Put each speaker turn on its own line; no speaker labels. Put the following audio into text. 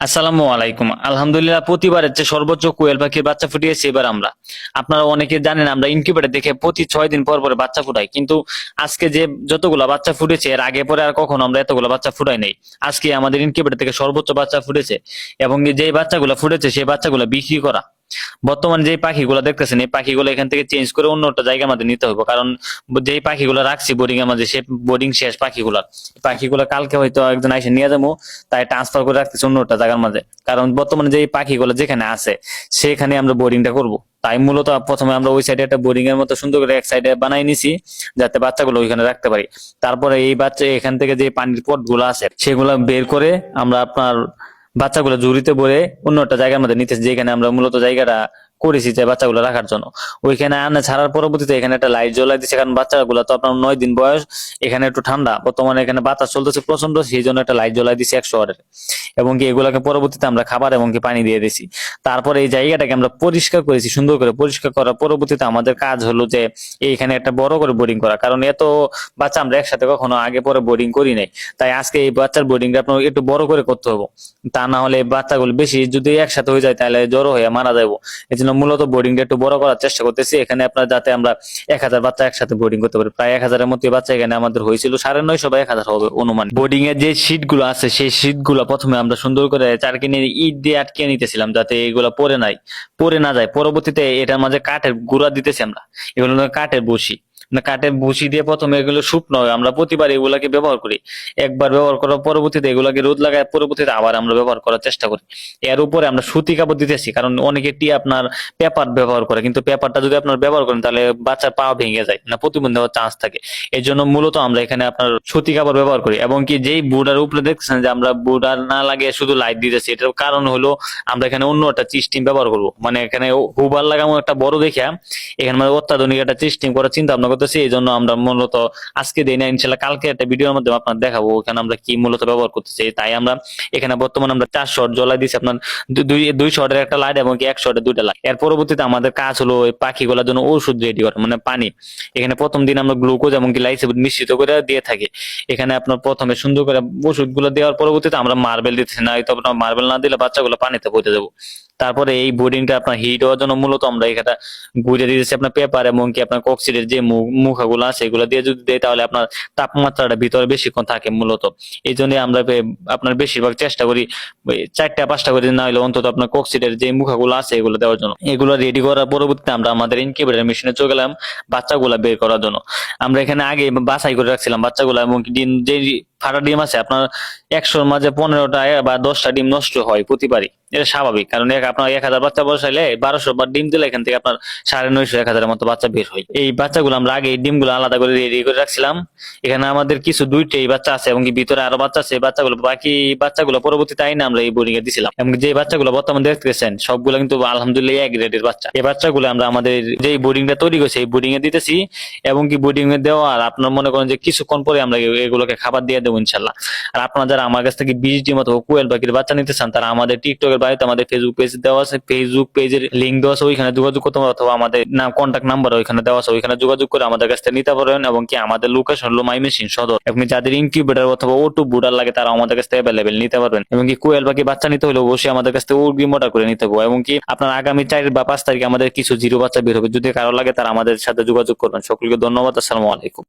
আসসালামু আলাইকুম। আলহামদুলিল্লাহ, প্রতিবারের যে সর্বোচ্চ কোয়েল পাখির বাচ্চা ফুটিয়েছি এবার আমরা। আপনারা অনেকে জানেন, আমরা ইনকিউবেটার দেখে প্রতি ছয় দিন পর পরে বাচ্চা ফুটাই। কিন্তু আজকে যে যতগুলো বাচ্চা ফুটেছে, এর আগে পরে আর কখনো আমরা এতগুলো বাচ্চা ফুটাই নেই। আজকে আমাদের ইনকিউবেটার থেকে সর্বোচ্চ বাচ্চা ফুটেছে এবং যে বাচ্চাগুলো ফুটেছে, সেই বাচ্চাগুলো বিক্রি করা। বর্তমানে যে পাখিগুলো দেখতেছেন, এই পাখিগুলো এখান থেকে চেঞ্জ করে অন্য একটা জায়গার মধ্যে নিতে হবে কারণ যেই পাখিগুলো রাখছি বোর্ডিং এর মধ্যে, সে বোর্ডিং শেষ পাখিগুলো পাখিগুলো কালকে হয়তো একজন এসে নিয়ে যাব, তাই ট্রান্সফার করে রাখতেছি অন্য একটা জায়গার মাঝে কারণ বর্তমানে যে পাখিগুলো যেখানে আছে, সেখানে আমরা বোর্ডিংটা করব। তাই মূলত প্রথমে আমরা ওই সাইডে একটা বোর্ডিং এর মতো সুন্দর করে এক সাইডে বানাই নিছি, যাতে বাচ্চাগুলো ওইখানে রাখতে পারি। তারপরে এই বাচ্চা এখান থেকে যে পানির পটগুলো আছে, সেগুলো বের করে আমরা আপনার বাচ্চাগুলো ঝুড়িতে বলে অন্য একটা জায়গার মধ্যে নিতেছি, যেখানে আমরা মূলত জায়গাটা করেছি যে বাচ্চাগুলো রাখার জন্য। ওইখানে আনা ছাড়ার পরবর্তীতে এখানে একটা লাইট জ্বলাই দিচ্ছে কারণ বাচ্চাগুলো তো আপনার নয় দিন বয়স, এখানে একটু ঠান্ডা। বর্তমানে এখানে বাতাস চলতেছে প্রচণ্ড সেই জন্য একটা লাইট জ্বলাই দিচ্ছে একশো ওয়াটের এবং কি এগুলাকে পরবর্তীতে আমরা খাবার এবং কি পানি দিয়ে দিছি। তারপরে এই জায়গাটাকে আমরা পরিষ্কার করেছি, সুন্দর করে পরিষ্কার করার পরবর্তীতে আমাদের কাজ হলো যে এইখানে একটা বড় করে বোর্ডিং করা। কারণ এত বাচ্চা আমরা একসাথে কখনো আগে পরে বোর্ডিং করি নাই। তাই আজকে এই বাচ্চার বোর্ডিংটা আপনার একটু বড় করে করতে হবে। তা না হলে বাচ্চাগুলো বেশি যদি একসাথে হয়ে যায় তাহলে জড়ো হয়ে মারা যাব এই জন্য মূলত বোর্ডিংটা একটু বড় করার চেষ্টা করতেছি। এখানে আপনার যাতে আমরা এক হাজার বাচ্চা একসাথে বোর্ডিং করতে পারি। প্রায় এক হাজারের মতো বাচ্চা এখানে আমাদের হয়েছিল। সাড়ে নয়শো বা এক হাজার হবে অনুমান। বোর্ডিং এর যে সিটগুলো আছে, সেই সিটগুলো প্রথমে সুন্দর করে চারকে নিয়ে ইট দিয়ে আটকে নিতেছিলাম যাতে এগুলো পরে নাই পরে না যায়। পরবর্তীতে এটার মাঝে কাঠের গুড়া দিতেছি আমরা। এগুলো কাঠের বসি মানে কাঠের বসি দিয়ে প্রথমে এগুলো শুকনো হয় আমরা প্রতিবার এগুলাকে ব্যবহার করি। একবার ব্যবহার করার পরবর্তীতে এগুলাকে রোদ লাগায়, পরবর্তীতে আবার আমরা ব্যবহার করার চেষ্টা করি। এর উপরে আমরা সুতি কাপড় দিতেছি, কারণ অনেকে টি আপনার পেপার ব্যবহার করে, কিন্তু পেপারটা যদি আপনার ব্যবহার করেন তাহলে বাচ্চার পা ভেঙে যায়, না প্রতিবন্ধী হওয়ার চান্স থাকে। এই জন্য মূলত আমরা এখানে আপনার সুতি কাপড় ব্যবহার করি, এবং কি যেই বুডার উপরে দেখছেন যে আমরা বুডার না লাগিয়ে শুধু লাইট দিতেছি, এটার কারণ হলো আমরা এখানে অন্য একটা সিস্টেম ব্যবহার করব। মানে এখানে হুবার লাগামো একটা বড় দেখে এখানে মানে অত্যাধুনিক একটা সিস্টেম করার চিন্তা করতেছি এই জন্য আমরা মূলত আজকে দিই না, ইনশাল্লাহ কালকে একটা ভিডিওর মাধ্যমে আপনার দেখাবো এখানে আমরা কি মূলত ব্যবহার করতেছি। তাই আমরা এখানে বর্তমানে আমরা চার শট জ্বলাই দিচ্ছি আপনার দুই শটের একটা লাইট এবং এক শটের দুইটা লাইট। এর পরবর্তীতে আমাদের কাজ হলো ওই পাখিগুলোর জন্য ওষুধ রেডি করা মানে পানি। এখানে প্রথম দিন আমরা গ্লুকোজ এবং কি লাইসিব মিশ্রিত করে দিয়ে থাকি। এখানে আপনার প্রথমে সুন্দর করে ওষুধগুলো দেওয়ার পরবর্তীতে আমরা মার্বেল দিতেছি না হয়তো আপনার মার্বেল না দিলে বাচ্চাগুলো পানিতে পড়তে দেবো তারপরে এই বোর্ডিংটা আপনার হিট হওয়ার জন্য মূলত আমরা এখানে ঘুরে দিতেছি আপনার পেপার এবং কি আপনার কক্সিডের যে মুখ- মুখাগুলো আছে, এগুলো দিয়ে যদি দেয় তাহলে আপনার তাপমাত্রাটা ভিতরে বেশিক্ষণ থাকে মূলত। এই জন্য আমরা আপনার বেশিরভাগ চেষ্টা করি চারটা পাঁচটা করে না হলে অন্তত আপনার কক্সিডের যে মুখাগুলো আছে এগুলো দেওয়ার জন্য। এগুলো রেডি করার পরবর্তীতে আমরা আমাদের ইনকিউবেটর মেশিনে চলে গেলাম বাচ্চাগুলা বের করার জন্য। আমরা এখানে আগে বাছাই করে রাখছিলাম বাচ্চাগুলো এবং যে ফাটা ডিম আছে, আপনার একশোর মাঝে পনেরোটা বা দশটা ডিম নষ্ট হয় প্রতিবারই। এটা স্বাভাবিক, কারণ এক আপনার এক হাজার বাচ্চা বসাইলে বারোশো বা ডিম দিলে এখান থেকে আপনার সাড়ে নয়শো, এক হাজারের মতো বাচ্চা বের হয়। এই বাচ্চাগুলো আমরা আগে ডিমগুলো আলাদা করে রেডি করে রাখছিলাম। এখানে আমাদের কিছু দুইটাই বাচ্চা আছে, এবং ভিতরে আরও বাচ্চা আছে বাচ্চাগুলো, বাকি বাচ্চাগুলো পরবর্তীতে আইনে আমরা এই বোর্ডিং এ দিছিলাম। এবং যে বাচ্চাগুলো বর্তমানে দেখতেছেন, সবগুলো কিন্তু আলহামদুলিল্লাহ এক গ্রেডের বাচ্চা। এই বাচ্চাগুলো আমরা আমাদের যে বোর্ডিংটা তৈরি করছি, এই বোর্ডিং এ দিতেছি, এবং কি বোর্ডিং এ দেওয়া আর আপনার মনে করেন যে কিছুক্ষণ পরে আমরা এগুলোকে খাবার দিয়ে দেবো ইনশাল্লাহ। আর আপনারা যারা আমার কাছ থেকে বিশ ডিম অথবা কোয়েল পাখির বাচ্চা নিতে চান, তারা আমাদের টিকটকের বাড়িতে আমাদের ফেসবুক পেজ দেওয়া আছে। ফেসবুক পেজের লিঙ্ক দেওয়া আছে, ওইখানে যোগাযোগ করতে পারো অথবা আমাদের নাম কন্ট্যাক্ট নাম্বার ওইখানে দেওয়া আছে, ওইখানে যোগাযোগ করে আমাদের কাছ থেকে নিতে পারবেন এবং কি আমাদের লোকেশন হলো মাইমেশিন সদর। এবং যাদের ইনকিউবেটর অথবা ওটু বুডার লাগে তারা আমাদের কাছ থেকে অ্যাভেলেবেল নিতে পারবেন। এবং কি কোয়েল পাখি বাচ্চা নিতে হলে অবশ্যই আমাদের কাছ থেকে উর্গিম অর্ডার করে নিতে হবে। এবং কি আপনার আগামী চার বা পাঁচ তারিখে আমাদের কিছু জিরো বাচ্চা বের হবে। যদি কারও লাগে, তারা আমাদের সাথে যোগাযোগ করবেন। সকলকে ধন্যবাদ, আসসালামু আলাইকুম।